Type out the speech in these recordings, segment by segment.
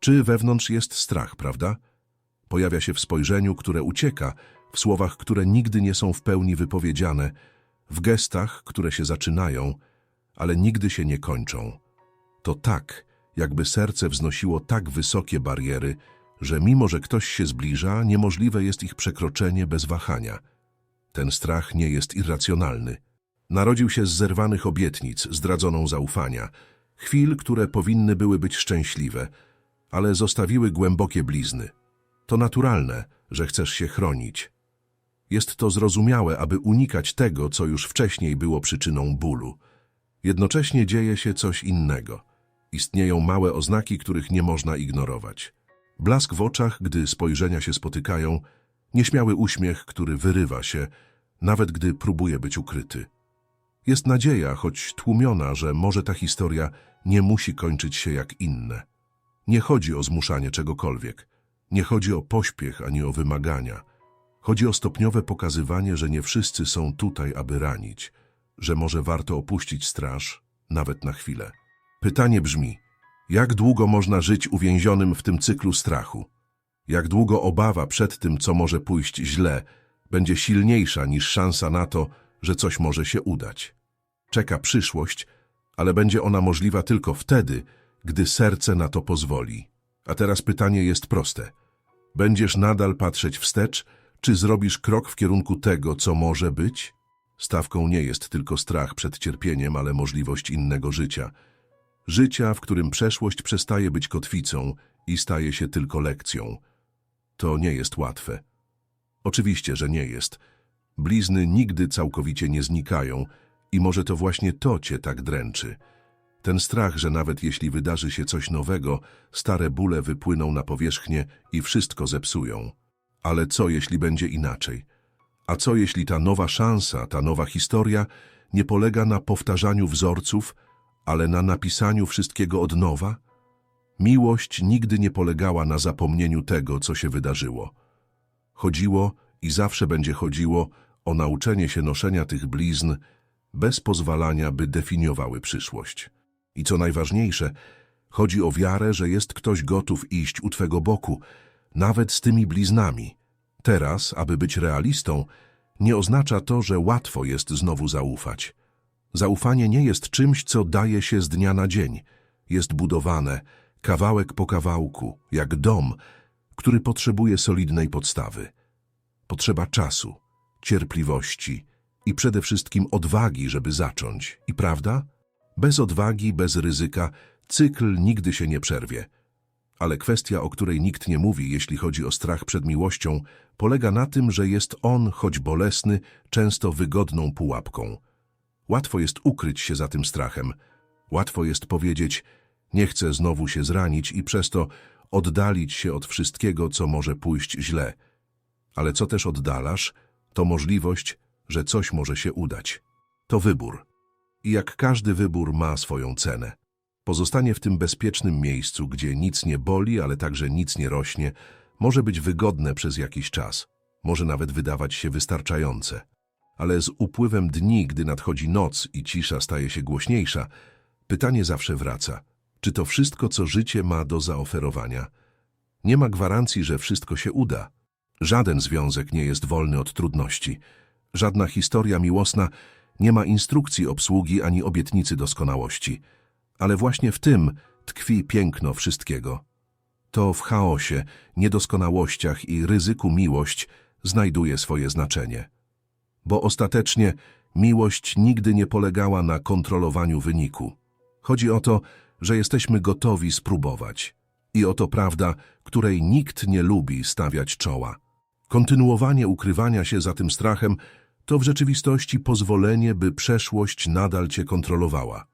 Czy wewnątrz jest strach, prawda? Pojawia się w spojrzeniu, które ucieka, w słowach, które nigdy nie są w pełni wypowiedziane, w gestach, które się zaczynają, ale nigdy się nie kończą. To tak, jakby serce wznosiło tak wysokie bariery, że mimo, że ktoś się zbliża, niemożliwe jest ich przekroczenie bez wahania. Ten strach nie jest irracjonalny. Narodził się z zerwanych obietnic, zdradzoną zaufania, chwil, które powinny były być szczęśliwe, ale zostawiły głębokie blizny. To naturalne, że chcesz się chronić. Jest to zrozumiałe, aby unikać tego, co już wcześniej było przyczyną bólu. Jednocześnie dzieje się coś innego. Istnieją małe oznaki, których nie można ignorować. Blask w oczach, gdy spojrzenia się spotykają, nieśmiały uśmiech, który wyrywa się, nawet gdy próbuje być ukryty. Jest nadzieja, choć tłumiona, że może ta historia nie musi kończyć się jak inne. Nie chodzi o zmuszanie czegokolwiek. Nie chodzi o pośpiech ani o wymagania. Chodzi o stopniowe pokazywanie, że nie wszyscy są tutaj, aby ranić, że może warto opuścić straż, nawet na chwilę. Pytanie brzmi, jak długo można żyć uwięzionym w tym cyklu strachu? Jak długo obawa przed tym, co może pójść źle, będzie silniejsza niż szansa na to, że coś może się udać? Czeka przyszłość, ale będzie ona możliwa tylko wtedy, gdy serce na to pozwoli. A teraz pytanie jest proste. Będziesz nadal patrzeć wstecz, czy zrobisz krok w kierunku tego, co może być? Stawką nie jest tylko strach przed cierpieniem, ale możliwość innego życia. Życia, w którym przeszłość przestaje być kotwicą i staje się tylko lekcją. To nie jest łatwe. Oczywiście, że nie jest. Blizny nigdy całkowicie nie znikają i może to właśnie to cię tak dręczy. Ten strach, że nawet jeśli wydarzy się coś nowego, stare bóle wypłyną na powierzchnię i wszystko zepsują. Ale co jeśli będzie inaczej? A co jeśli ta nowa szansa, ta nowa historia nie polega na powtarzaniu wzorców, ale na napisaniu wszystkiego od nowa? Miłość nigdy nie polegała na zapomnieniu tego, co się wydarzyło. Chodziło i zawsze będzie chodziło o nauczenie się noszenia tych blizn bez pozwalania, by definiowały przyszłość. I co najważniejsze, chodzi o wiarę, że jest ktoś gotów iść u Twego boku, nawet z tymi bliznami. Teraz, aby być realistą, nie oznacza to, że łatwo jest znowu zaufać. Zaufanie nie jest czymś, co daje się z dnia na dzień. Jest budowane, kawałek po kawałku, jak dom, który potrzebuje solidnej podstawy. Potrzeba czasu, cierpliwości i przede wszystkim odwagi, żeby zacząć. I prawda? Bez odwagi, bez ryzyka, cykl nigdy się nie przerwie. Ale kwestia, o której nikt nie mówi, jeśli chodzi o strach przed miłością, polega na tym, że jest on, choć bolesny, często wygodną pułapką. Łatwo jest ukryć się za tym strachem. Łatwo jest powiedzieć, nie chcę znowu się zranić i przez to oddalić się od wszystkiego, co może pójść źle. Ale co też oddalasz, to możliwość, że coś może się udać. To wybór. I jak każdy wybór ma swoją cenę. Pozostanie w tym bezpiecznym miejscu, gdzie nic nie boli, ale także nic nie rośnie, może być wygodne przez jakiś czas, może nawet wydawać się wystarczające. Ale z upływem dni, gdy nadchodzi noc i cisza staje się głośniejsza, pytanie zawsze wraca. Czy to wszystko, co życie ma do zaoferowania? Nie ma gwarancji, że wszystko się uda. Żaden związek nie jest wolny od trudności. Żadna historia miłosna nie ma instrukcji obsługi ani obietnicy doskonałości. Ale właśnie w tym tkwi piękno wszystkiego. To w chaosie, niedoskonałościach i ryzyku miłość znajduje swoje znaczenie. Bo ostatecznie miłość nigdy nie polegała na kontrolowaniu wyniku. Chodzi o to, że jesteśmy gotowi spróbować. I oto prawda, której nikt nie lubi stawiać czoła. Kontynuowanie ukrywania się za tym strachem to w rzeczywistości pozwolenie, by przeszłość nadal cię kontrolowała.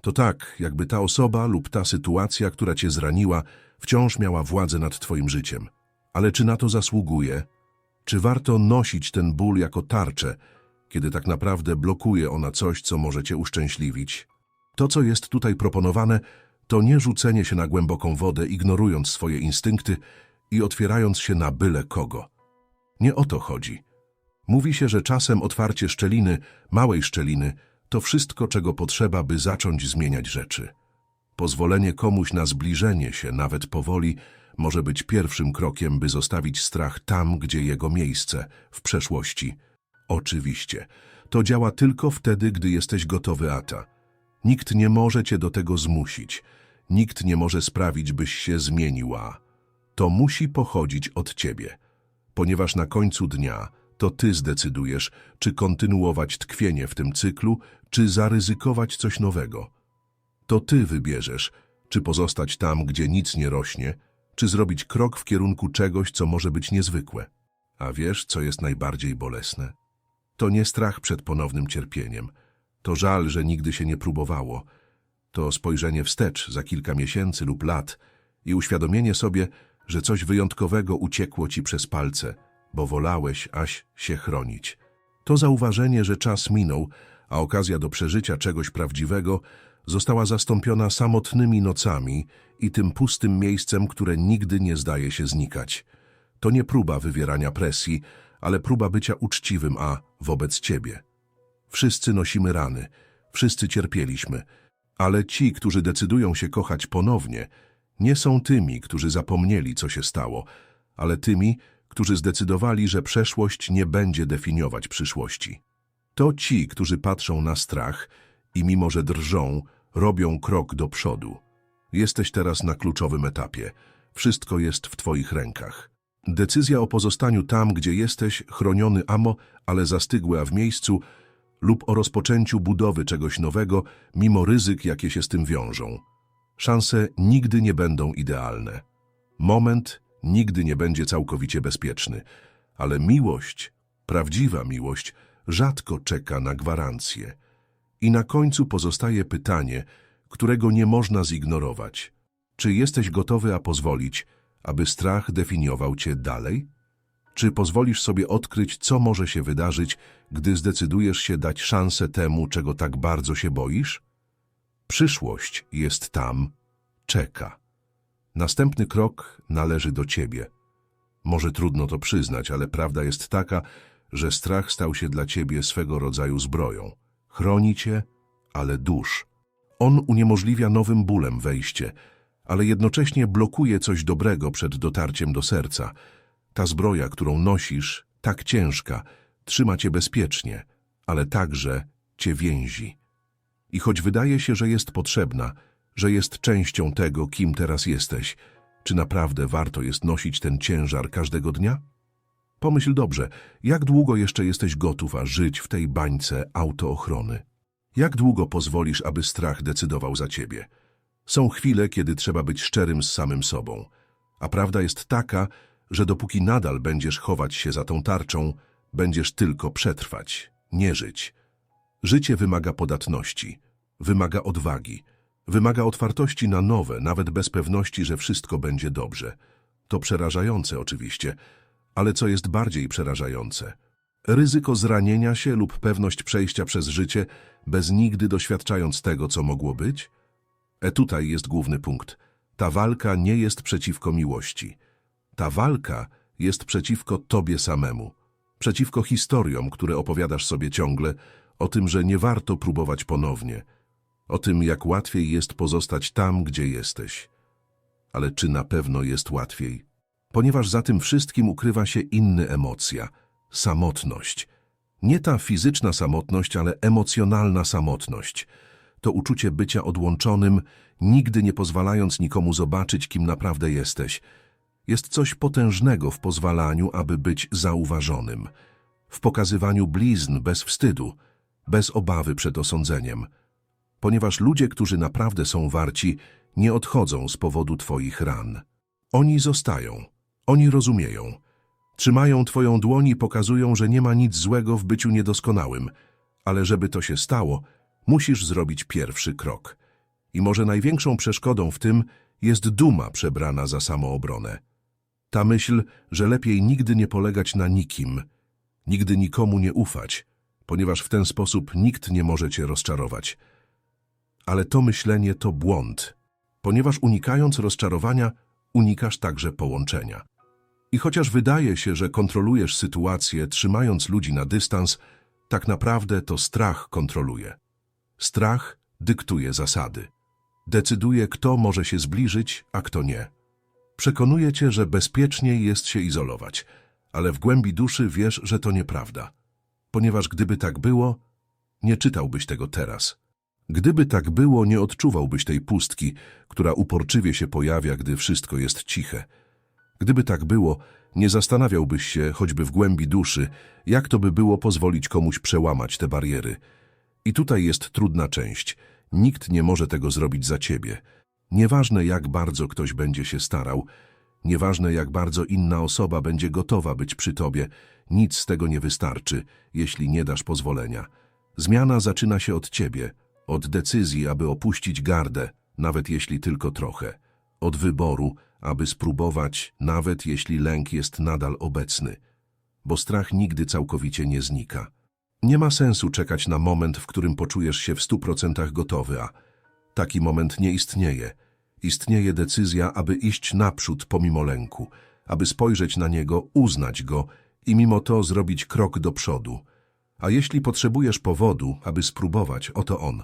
To tak, jakby ta osoba lub ta sytuacja, która cię zraniła, wciąż miała władzę nad twoim życiem. Ale czy na to zasługuje? Czy warto nosić ten ból jako tarczę, kiedy tak naprawdę blokuje ona coś, co może cię uszczęśliwić? To, co jest tutaj proponowane, to nie rzucenie się na głęboką wodę, ignorując swoje instynkty i otwierając się na byle kogo. Nie o to chodzi. Mówi się, że czasem otwarcie szczeliny, małej szczeliny, to wszystko, czego potrzeba, by zacząć zmieniać rzeczy. Pozwolenie komuś na zbliżenie się, nawet powoli, może być pierwszym krokiem, by zostawić strach tam, gdzie jego miejsce, w przeszłości. Oczywiście, to działa tylko wtedy, gdy jesteś gotowy, Ata. Nikt nie może cię do tego zmusić. Nikt nie może sprawić, byś się zmieniła. To musi pochodzić od ciebie, ponieważ na końcu dnia to ty zdecydujesz, czy kontynuować tkwienie w tym cyklu, czy zaryzykować coś nowego. To ty wybierzesz, czy pozostać tam, gdzie nic nie rośnie, czy zrobić krok w kierunku czegoś, co może być niezwykłe. A wiesz, co jest najbardziej bolesne? To nie strach przed ponownym cierpieniem. To żal, że nigdy się nie próbowało. To spojrzenie wstecz za kilka miesięcy lub lat i uświadomienie sobie, że coś wyjątkowego uciekło ci przez palce, bo wolałeś aś się chronić. To zauważenie, że czas minął, a okazja do przeżycia czegoś prawdziwego została zastąpiona samotnymi nocami i tym pustym miejscem, które nigdy nie zdaje się znikać. To nie próba wywierania presji, ale próba bycia uczciwym, a wobec ciebie. Wszyscy nosimy rany, wszyscy cierpieliśmy, ale ci, którzy decydują się kochać ponownie, nie są tymi, którzy zapomnieli, co się stało, ale tymi, którzy zdecydowali, że przeszłość nie będzie definiować przyszłości. To ci, którzy patrzą na strach i mimo, że drżą, robią krok do przodu. Jesteś teraz na kluczowym etapie. Wszystko jest w twoich rękach. Decyzja o pozostaniu tam, gdzie jesteś, chroniony amo, ale zastygły, a w miejscu, lub o rozpoczęciu budowy czegoś nowego, mimo ryzyk, jakie się z tym wiążą. Szanse nigdy nie będą idealne. Moment nigdy nie będzie całkowicie bezpieczny, ale miłość, prawdziwa miłość, rzadko czeka na gwarancję. I na końcu pozostaje pytanie, którego nie można zignorować. Czy jesteś gotowy, a pozwolić, aby strach definiował cię dalej? Czy pozwolisz sobie odkryć, co może się wydarzyć, gdy zdecydujesz się dać szansę temu, czego tak bardzo się boisz? Przyszłość jest tam, czeka. Następny krok należy do ciebie. Może trudno to przyznać, ale prawda jest taka, że strach stał się dla ciebie swego rodzaju zbroją. Chroni cię, ale dusz. On uniemożliwia nowym bólem wejście, ale jednocześnie blokuje coś dobrego przed dotarciem do serca. Ta zbroja, którą nosisz, tak ciężka, trzyma cię bezpiecznie, ale także cię więzi. I choć wydaje się, że jest potrzebna, że jest częścią tego, kim teraz jesteś, czy naprawdę warto jest nosić ten ciężar każdego dnia? Pomyśl dobrze, jak długo jeszcze jesteś gotów, a żyć w tej bańce autoochrony? Jak długo pozwolisz, aby strach decydował za ciebie? Są chwile, kiedy trzeba być szczerym z samym sobą. A prawda jest taka, że dopóki nadal będziesz chować się za tą tarczą, będziesz tylko przetrwać, nie żyć. Życie wymaga podatności, wymaga odwagi, wymaga otwartości na nowe, nawet bez pewności, że wszystko będzie dobrze. To przerażające oczywiście, ale co jest bardziej przerażające? Ryzyko zranienia się lub pewność przejścia przez życie, bez nigdy doświadczając tego, co mogło być? E tutaj jest główny punkt. Ta walka nie jest przeciwko miłości. Ta walka jest przeciwko tobie samemu. Przeciwko historiom, które opowiadasz sobie ciągle, o tym, że nie warto próbować ponownie. O tym, jak łatwiej jest pozostać tam, gdzie jesteś. Ale czy na pewno jest łatwiej? Ponieważ za tym wszystkim ukrywa się inna emocja – samotność. Nie ta fizyczna samotność, ale emocjonalna samotność. To uczucie bycia odłączonym, nigdy nie pozwalając nikomu zobaczyć, kim naprawdę jesteś. Jest coś potężnego w pozwalaniu, aby być zauważonym. W pokazywaniu blizn bez wstydu, bez obawy przed osądzeniem. Ponieważ ludzie, którzy naprawdę są warci, nie odchodzą z powodu twoich ran. Oni zostają. Oni rozumieją. Trzymają twoją dłoń i pokazują, że nie ma nic złego w byciu niedoskonałym, ale żeby to się stało, musisz zrobić pierwszy krok. I może największą przeszkodą w tym jest duma przebrana za samoobronę. Ta myśl, że lepiej nigdy nie polegać na nikim, nigdy nikomu nie ufać, ponieważ w ten sposób nikt nie może cię rozczarować. Ale to myślenie to błąd, ponieważ unikając rozczarowania, unikasz także połączenia. I chociaż wydaje się, że kontrolujesz sytuację, trzymając ludzi na dystans, tak naprawdę to strach kontroluje. Strach dyktuje zasady. Decyduje, kto może się zbliżyć, a kto nie. Przekonuje cię, że bezpieczniej jest się izolować, ale w głębi duszy wiesz, że to nieprawda. Ponieważ gdyby tak było, nie czytałbyś tego teraz. Gdyby tak było, nie odczuwałbyś tej pustki, która uporczywie się pojawia, gdy wszystko jest ciche. Gdyby tak było, nie zastanawiałbyś się, choćby w głębi duszy, jak to by było pozwolić komuś przełamać te bariery. I tutaj jest trudna część. Nikt nie może tego zrobić za ciebie. Nieważne jak bardzo ktoś będzie się starał, nieważne jak bardzo inna osoba będzie gotowa być przy tobie, nic z tego nie wystarczy, jeśli nie dasz pozwolenia. Zmiana zaczyna się od ciebie, od decyzji, aby opuścić gardę, nawet jeśli tylko trochę, od wyboru, aby spróbować, nawet jeśli lęk jest nadal obecny, bo strach nigdy całkowicie nie znika. Nie ma sensu czekać na moment, w którym poczujesz się w stu procentach gotowy, a taki moment nie istnieje. Istnieje decyzja, aby iść naprzód pomimo lęku, aby spojrzeć na niego, uznać go i mimo to zrobić krok do przodu. A jeśli potrzebujesz powodu, aby spróbować, oto on.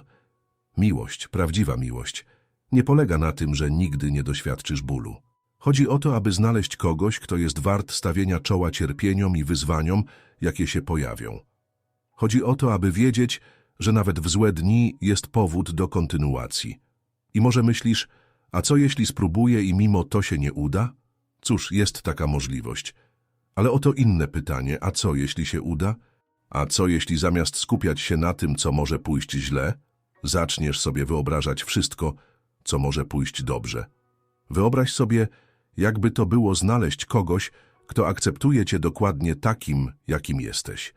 Miłość, prawdziwa miłość, nie polega na tym, że nigdy nie doświadczysz bólu. Chodzi o to, aby znaleźć kogoś, kto jest wart stawienia czoła cierpieniom i wyzwaniom, jakie się pojawią. Chodzi o to, aby wiedzieć, że nawet w złe dni jest powód do kontynuacji. I może myślisz, a co jeśli spróbuję i mimo to się nie uda? Cóż, jest taka możliwość. Ale oto inne pytanie, a co jeśli się uda? A co jeśli zamiast skupiać się na tym, co może pójść źle, zaczniesz sobie wyobrażać wszystko, co może pójść dobrze? Wyobraź sobie, jakby to było znaleźć kogoś, kto akceptuje cię dokładnie takim, jakim jesteś.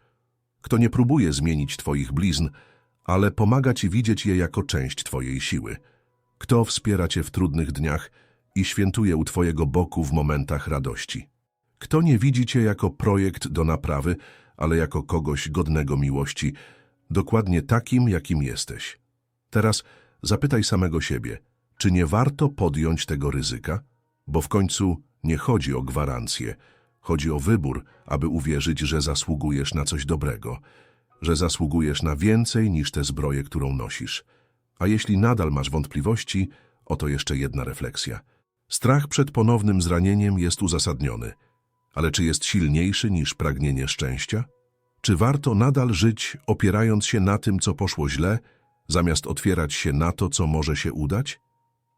Kto nie próbuje zmienić twoich blizn, ale pomaga ci widzieć je jako część twojej siły. Kto wspiera cię w trudnych dniach i świętuje u twojego boku w momentach radości. Kto nie widzi cię jako projekt do naprawy, ale jako kogoś godnego miłości, dokładnie takim, jakim jesteś. Teraz zapytaj samego siebie, czy nie warto podjąć tego ryzyka? Bo w końcu nie chodzi o gwarancję, chodzi o wybór, aby uwierzyć, że zasługujesz na coś dobrego, że zasługujesz na więcej niż tę zbroję, którą nosisz. A jeśli nadal masz wątpliwości, oto jeszcze jedna refleksja. Strach przed ponownym zranieniem jest uzasadniony, ale czy jest silniejszy niż pragnienie szczęścia? Czy warto nadal żyć, opierając się na tym, co poszło źle, zamiast otwierać się na to, co może się udać?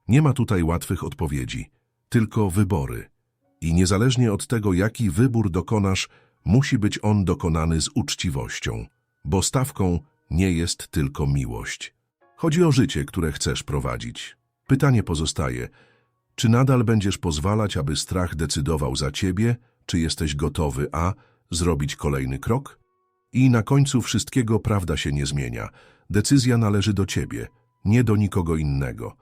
Nie ma tutaj łatwych odpowiedzi, tylko wybory. I niezależnie od tego, jaki wybór dokonasz, musi być on dokonany z uczciwością, bo stawką nie jest tylko miłość. Chodzi o życie, które chcesz prowadzić. Pytanie pozostaje, czy nadal będziesz pozwalać, aby strach decydował za ciebie, czy jesteś gotowy a zrobić kolejny krok? I na końcu wszystkiego prawda się nie zmienia. Decyzja należy do ciebie, nie do nikogo innego.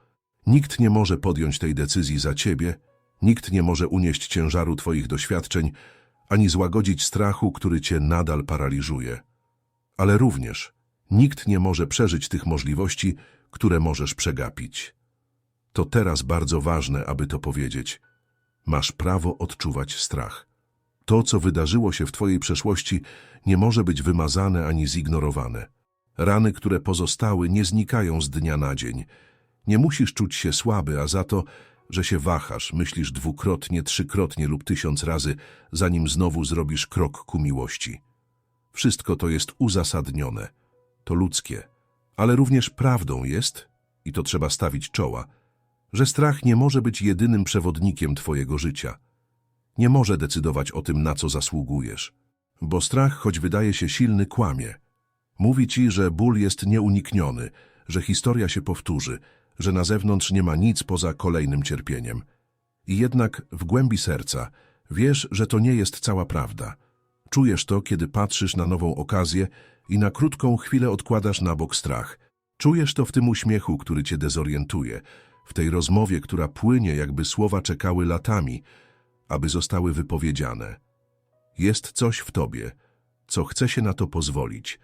Nikt nie może podjąć tej decyzji za ciebie, nikt nie może unieść ciężaru twoich doświadczeń, ani złagodzić strachu, który cię nadal paraliżuje. Ale również nikt nie może przeżyć tych możliwości, które możesz przegapić. To teraz bardzo ważne, aby to powiedzieć. Masz prawo odczuwać strach. To, co wydarzyło się w twojej przeszłości, nie może być wymazane ani zignorowane. Rany, które pozostały, nie znikają z dnia na dzień. Nie musisz czuć się słaby, a za to, że się wahasz, myślisz dwukrotnie, trzykrotnie lub tysiąc razy, zanim znowu zrobisz krok ku miłości. Wszystko to jest uzasadnione, to ludzkie, ale również prawdą jest, i to trzeba stawić czoła, że strach nie może być jedynym przewodnikiem twojego życia. Nie może decydować o tym, na co zasługujesz. Bo strach, choć wydaje się silny, kłamie. Mówi ci, że ból jest nieunikniony, że historia się powtórzy, że na zewnątrz nie ma nic poza kolejnym cierpieniem. I jednak w głębi serca wiesz, że to nie jest cała prawda. Czujesz to, kiedy patrzysz na nową okazję i na krótką chwilę odkładasz na bok strach. Czujesz to w tym uśmiechu, który cię dezorientuje, w tej rozmowie, która płynie, jakby słowa czekały latami, aby zostały wypowiedziane. Jest coś w tobie, co chce się na to pozwolić,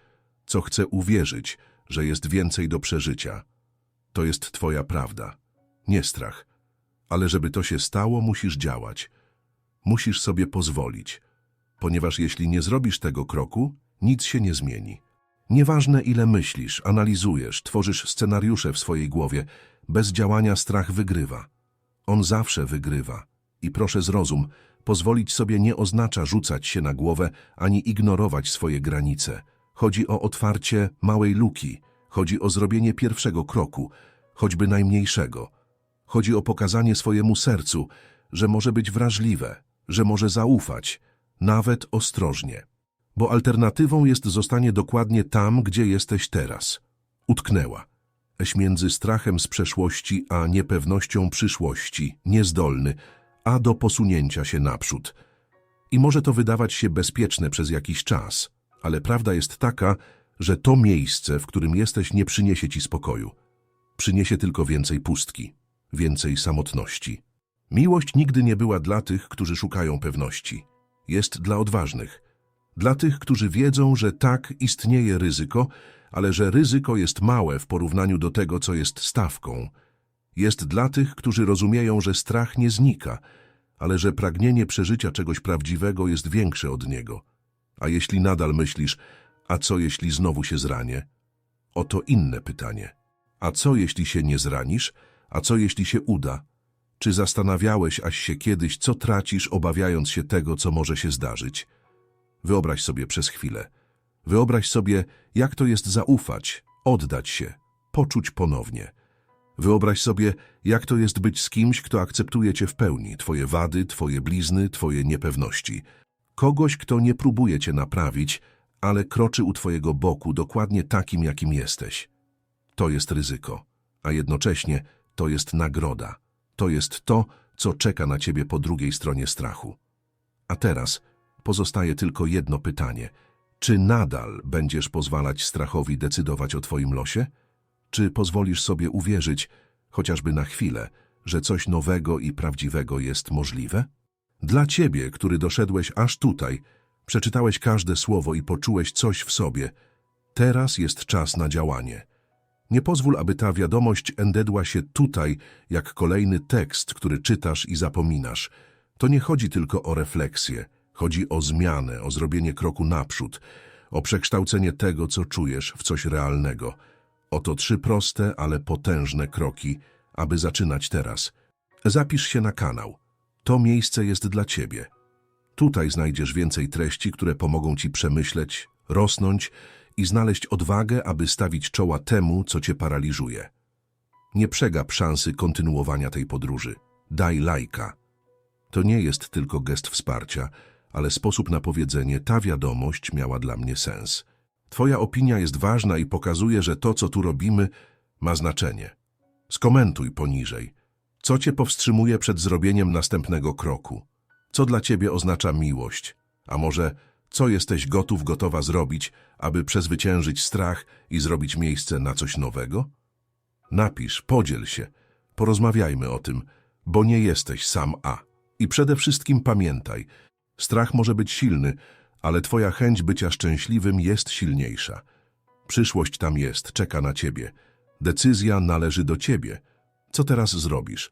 co chce uwierzyć, że jest więcej do przeżycia. To jest twoja prawda, nie strach. Ale żeby to się stało, musisz działać. Musisz sobie pozwolić, ponieważ jeśli nie zrobisz tego kroku, nic się nie zmieni. Nieważne ile myślisz, analizujesz, tworzysz scenariusze w swojej głowie, Bez działania strach wygrywa. On zawsze wygrywa. I proszę zrozum, pozwolić sobie nie oznacza rzucać się na głowę ani ignorować swoje granice. Chodzi o otwarcie małej luki, chodzi o zrobienie pierwszego kroku, choćby najmniejszego. Chodzi o pokazanie swojemu sercu, że może być wrażliwe, że może zaufać, nawet ostrożnie. Bo alternatywą jest zostanie dokładnie tam, gdzie jesteś teraz. Utknęła. Eś między strachem z przeszłości a niepewnością przyszłości, niezdolny, a do posunięcia się naprzód. I może to wydawać się bezpieczne przez jakiś czas, ale prawda jest taka, że to miejsce, w którym jesteś, nie przyniesie ci spokoju. Przyniesie tylko więcej pustki, więcej samotności. Miłość nigdy nie była dla tych, którzy szukają pewności. Jest dla odważnych. Dla tych, którzy wiedzą, że tak, istnieje ryzyko, ale że ryzyko jest małe w porównaniu do tego, co jest stawką. Jest dla tych, którzy rozumieją, że strach nie znika, ale że pragnienie przeżycia czegoś prawdziwego jest większe od niego. A jeśli nadal myślisz, a co jeśli znowu się zranię? Oto inne pytanie. A co jeśli się nie zranisz? A co jeśli się uda? Czy zastanawiałeś aś się kiedyś, co tracisz, obawiając się tego, co może się zdarzyć? Wyobraź sobie przez chwilę. Wyobraź sobie, jak to jest zaufać, oddać się, poczuć ponownie. Wyobraź sobie, jak to jest być z kimś, kto akceptuje cię w pełni, twoje wady, twoje blizny, twoje niepewności. Kogoś, kto nie próbuje cię naprawić, ale kroczy u twojego boku dokładnie takim, jakim jesteś. To jest ryzyko, a jednocześnie to jest nagroda. To jest to, co czeka na ciebie po drugiej stronie strachu. A teraz pozostaje tylko jedno pytanie. Czy nadal będziesz pozwalać strachowi decydować o twoim losie? Czy pozwolisz sobie uwierzyć, chociażby na chwilę, że coś nowego i prawdziwego jest możliwe? Dla ciebie, który doszedłeś aż tutaj, przeczytałeś każde słowo i poczułeś coś w sobie, teraz jest czas na działanie. Nie pozwól, aby ta wiadomość endedła się tutaj, jak kolejny tekst, który czytasz i zapominasz. To nie chodzi tylko o refleksję, chodzi o zmianę, o zrobienie kroku naprzód, o przekształcenie tego, co czujesz, w coś realnego. Oto trzy proste, ale potężne kroki, aby zaczynać teraz. Zapisz się na kanał. To miejsce jest dla Ciebie. Tutaj znajdziesz więcej treści, które pomogą Ci przemyśleć, rosnąć i znaleźć odwagę, aby stawić czoła temu, co Cię paraliżuje. Nie przegap szansy kontynuowania tej podróży. Daj lajka. To nie jest tylko gest wsparcia, ale sposób na powiedzenie ta wiadomość miała dla mnie sens. Twoja opinia jest ważna i pokazuje, że to, co tu robimy, ma znaczenie. Skomentuj poniżej. Co Cię powstrzymuje przed zrobieniem następnego kroku? Co dla Ciebie oznacza miłość? A może co jesteś gotów, gotowa zrobić, aby przezwyciężyć strach i zrobić miejsce na coś nowego? Napisz, podziel się, porozmawiajmy o tym, bo nie jesteś sam A. I przede wszystkim pamiętaj, strach może być silny, ale Twoja chęć bycia szczęśliwym jest silniejsza. Przyszłość tam jest, czeka na Ciebie. Decyzja należy do Ciebie. Co teraz zrobisz?